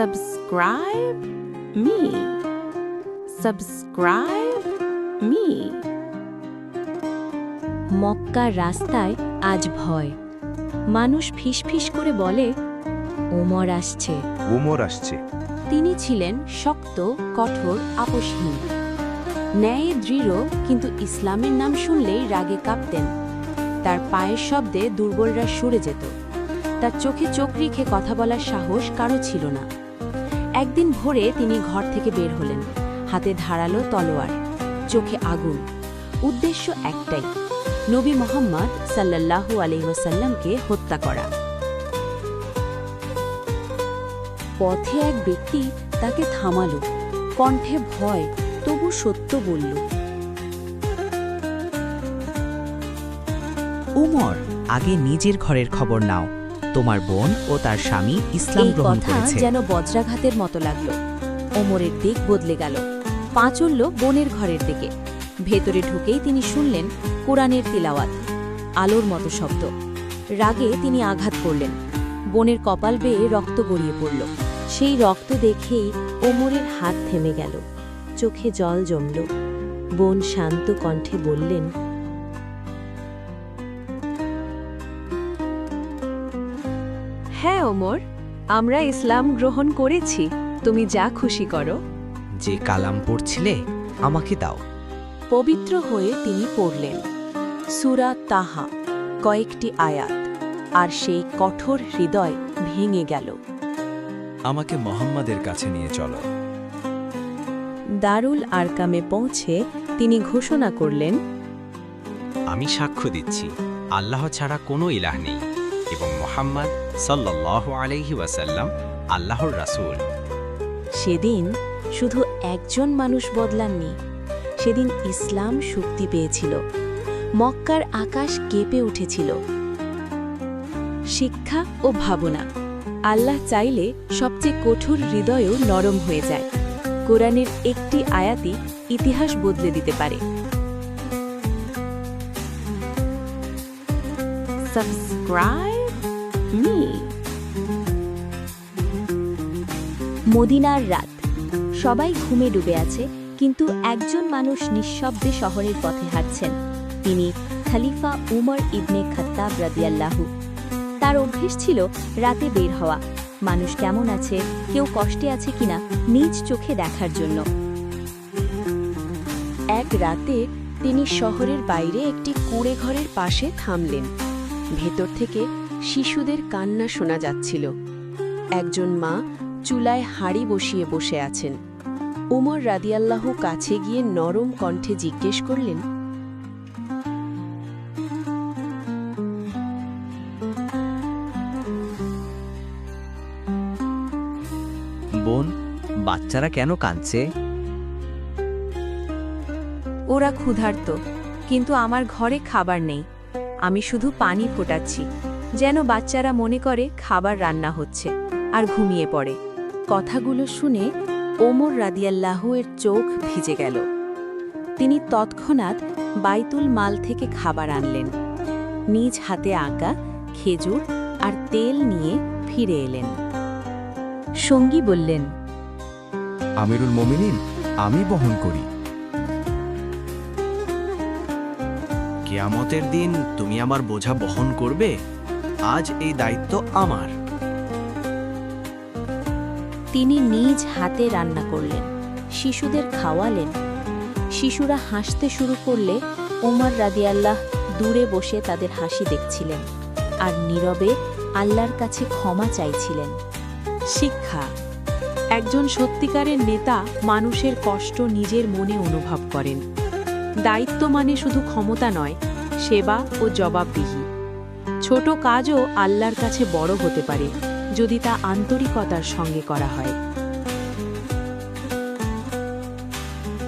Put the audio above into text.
Subscribe me. Subscribe me. মক্কার রাস্তায় আজ ভয়। মানুষ ফিসফিস করে বলে ওমর আসছে। উমর আসছে। তিনি ছিলেন শক্ত কঠোর আপোষহীন। ন্যায়ে দৃঢ় কিন্তু ইসলামের নাম শুনলেই রাগে কাঁপতেন। তার পায়ের শব্দে দুর্বলরা সরে যেত। তার চোখে চোখ রেখে কথা বলার সাহস কারও ছিল না। একদিন ভোরে তিনি ঘর থেকে বের হলেন। হাতে ধারালো তলোয়ার, চোখে আগুন। উদ্দেশ্য একটাই, নবী মোহাম্মদ সাল্লাল্লাহু আলহিহসাল্লামকে হত্যা করা। পথে এক ব্যক্তি তাকে থামালো, কণ্ঠে ভয়, তবু সত্য বলল, উমর, আগে নিজের ঘরের খবর নাও। তোমার বোন ও তার স্বামী ইসলাম গ্রহণ করেছে। যেন বজ্রাঘাতের মতো লাগল। ওমরের দিক বদলে গেল। পা চলল বোনের ঘরের দিকে। ভেতরে ঢুকেই তিনি শুনলেন কোরআনের তিলাওয়াত আলোর মতো শব্দ। রাগে তিনি আঘাত করলেন। বোনের কপাল বেয়ে রক্ত গড়িয়ে পড়ল। সেই রক্ত দেখেই ওমরের হাত থেমে গেল। চোখে জল জমল। বোন শান্ত কণ্ঠে বললেন হ্যাঁ ওমর আমরা ইসলাম গ্রহণ করেছি। তুমি যা খুশি করো। যে কালাম পড়ছিলে আমাকে দাও। পবিত্র হয়ে তিনি পড়লেন। সুরা তাহা কয়েকটি আয়াত আর সেই কঠোর হৃদয় ভেঙে গেল। আমাকে মোহাম্মদের কাছে নিয়ে চলো। দারুল আরকামে পৌঁছে তিনি ঘোষণা করলেন আমি সাক্ষ্য দিচ্ছি আল্লাহ ছাড়া কোনো ইলাহ নেই। এবং মোহাম্মদ সাল্লাহ আলহি ওয়াসাল্লাম আল্লাহর রাসূল। সেদিন শুধু একজন মানুষ বদলাননি, সেদিন ইসলাম শক্তি পেয়েছিল, মক্কার আকাশ কেঁপে উঠেছিল। শিক্ষা ও ভাবনা, আল্লাহ চাইলে সবচেয়ে কঠোর হৃদয়ও নরম হয়ে যায়। কোরআনের একটি আয়াতই ইতিহাস বদলে দিতে পারে। Subscribe me. মদিনার রাত। সবাই ঘুমে ডুবে আছে, কিন্তু একজন মানুষ নিঃশব্দে শহরের পথে হাঁটছেন। তিনি খালিফা উমর ইবনে খাত্তাব রাদিয়াল্লাহু। তার অভ্যেস ছিল রাতে বের হওয়া। মানুষ কেমন আছে, কেউ কষ্টে আছে কিনা, নিজ চোখে দেখার জন্য। এক রাতে তিনি শহরের বাইরে একটি কুঁড়ে ঘরের পাশে থামলেন। ভেতর থেকে শিশুদের কান্না শোনা যাচ্ছিল। একজন মা চুলায় হাড়ি বসিয়ে বসে আছেন। উমর রাদিয়াল্লাহু কাছে গিয়ে নরম কণ্ঠে জিজ্ঞেস করলেন বোন বাচ্চারা কেন কাঁদছে? ওরা ক্ষুধার্ত কিন্তু আমার ঘরে খাবার নেই। আমি শুধু পানি ফোটাচ্ছি। যেন বাচ্চারা মনে করে খাবার রান্না হচ্ছে আর ঘুমিয়ে পড়ে। কথাগুলো শুনে ওমর রাদিয়াল্লাহু এর চোখ ভিজে গেল। তিনি তৎক্ষণাৎ বাইতুল মাল থেকে খাবার আনলেন। নিজ হাতে আঁকা খেজুর আর তেল নিয়ে ফিরে এলেন। সঙ্গী বললেন আমিরুল মোমিনিন আমি বহন করি। কেয়ামতের দিন তুমি আমার বোঝা বহন করবে? আজ এই দায়িত্ব আমার। তিনি নিজ হাতে রান্না করলেন, শিশুদের খাওয়ালেন। শিশুরা হাসতে শুরু করলে ওমর রাদিয়াল্লাহ দূরে বসে তাদের হাসি দেখছিলেন আর নীরবে আল্লাহর কাছে ক্ষমা চাইছিলেন। শিক্ষা, একজন সত্যিকারের নেতা মানুষের কষ্ট নিজের মনে অনুভব করেন। দায়িত্ব মানে শুধু ক্ষমতা নয়, সেবা ও জবাবদিহি। ছোট কাজও আল্লাহর কাছে বড় হতে পারে যদি তা আন্তরিকতার সঙ্গে করা হয়।